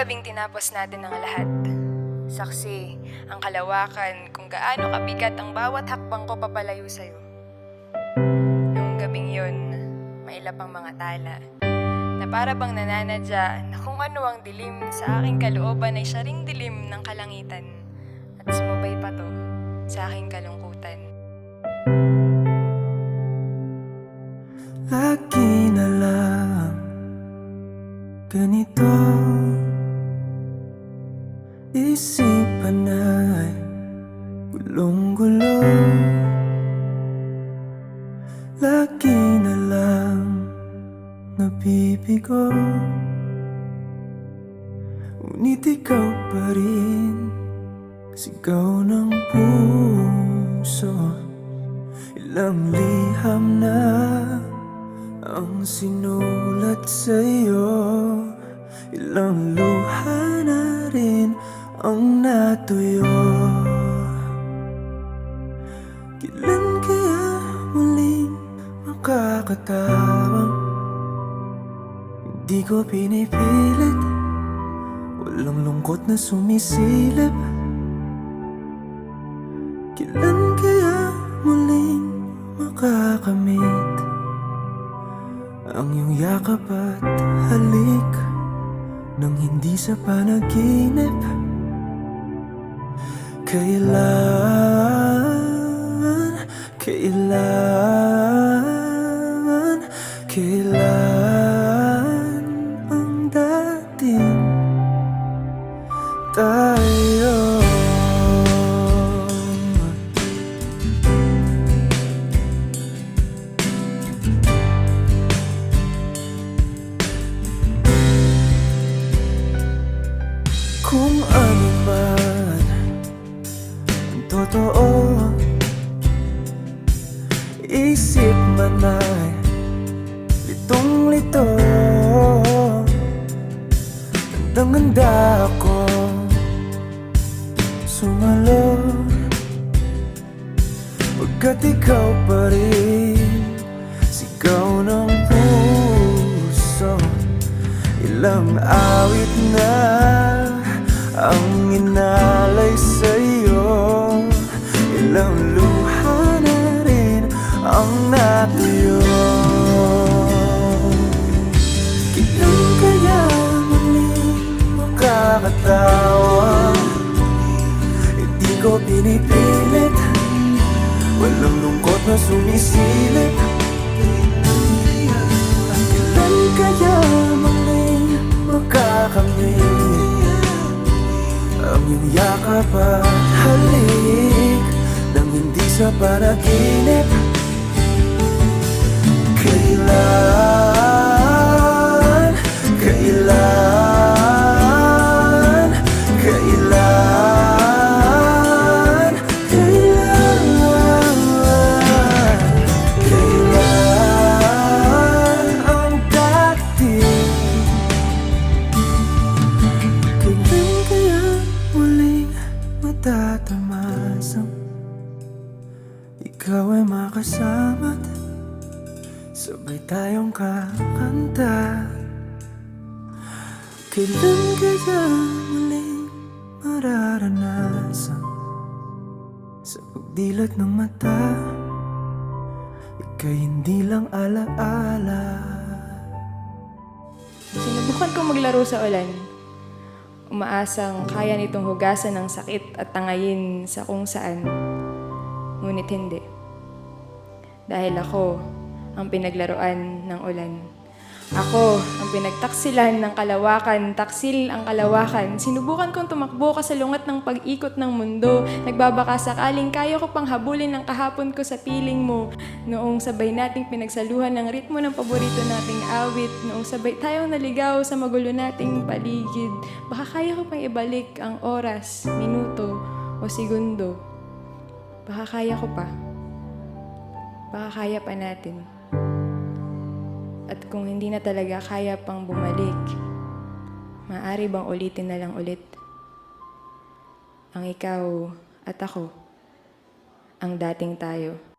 gabing tinapos natin ang lahat. Saksi, ang kalawakan kung gaano kabigat ang bawat hakbang ko papalayo sa'yo. Noong gabing yun, mailap ang mga tala na para bang nananadya na kung ano ang dilim sa aking kalooban ay siya dilim ng kalangitan at sumabay pa to sa aking kalungkutan. Ganito Isipan ay gulong-gulo. Lagi na lang nabibigo. Ngunit ikaw pa rin Sigaw ng puso. Ilang liham na ang sinulat sa'yo Ilang luha na rin ang natuyo. Kailan kaya muling makakatawang Hindi ko pinipilit? Walang lungkot na sumisilip. Kailan kaya muling makakamit Ang iyong yakap at halik Nang hindi sa panaginip. Kailan, kailan, kailan ang dating? Tayo totoo. Isip man ay litong-lito Handang-handa ako. Sumalo. Pagkat ikaw pa rin Sigaw ng puso. Ilang awit na Ang inalay sa'yo Kailan kaya muling makakatawa Hindi ko pinipilit. Walang lungkot na sumisilip. Kailan kaya muling makakamit Ang iyong yakap at halik Nang hindi sa panaginip. Kailan, Sabay tayong kakanta Kailan kaya muling mararanasan Sa pagdilat ng mata Ika'y hindi lang alaala Sinubukan kong maglaro sa ulan. Umaasang kaya nitong hugasan ng sakit at tangayin sa kung saan. Ngunit hindi. Dahil ako ang pinaglaruan ng ulan. Ako ang pinagtaksilan ng kalawakan, taksil ang kalawakan. Sinubukan kong tumakbo kasalungat ng pag-ikot ng mundo. Nagbabaka sakaling kaya ko pang habulin ang kahapon ko sa piling mo. Noong sabay nating pinagsaluhan ng ritmo ng paborito nating awit. Noong sabay tayong naligaw sa magulo nating paligid. Baka kaya ko pang ibalik ang oras, minuto o segundo. Baka kaya ko pa. Baka kaya pa natin. At kung hindi na talaga kaya pang bumalik, maaari bang ulitin na lang ulit? Ang ikaw at ako, ang dating tayo.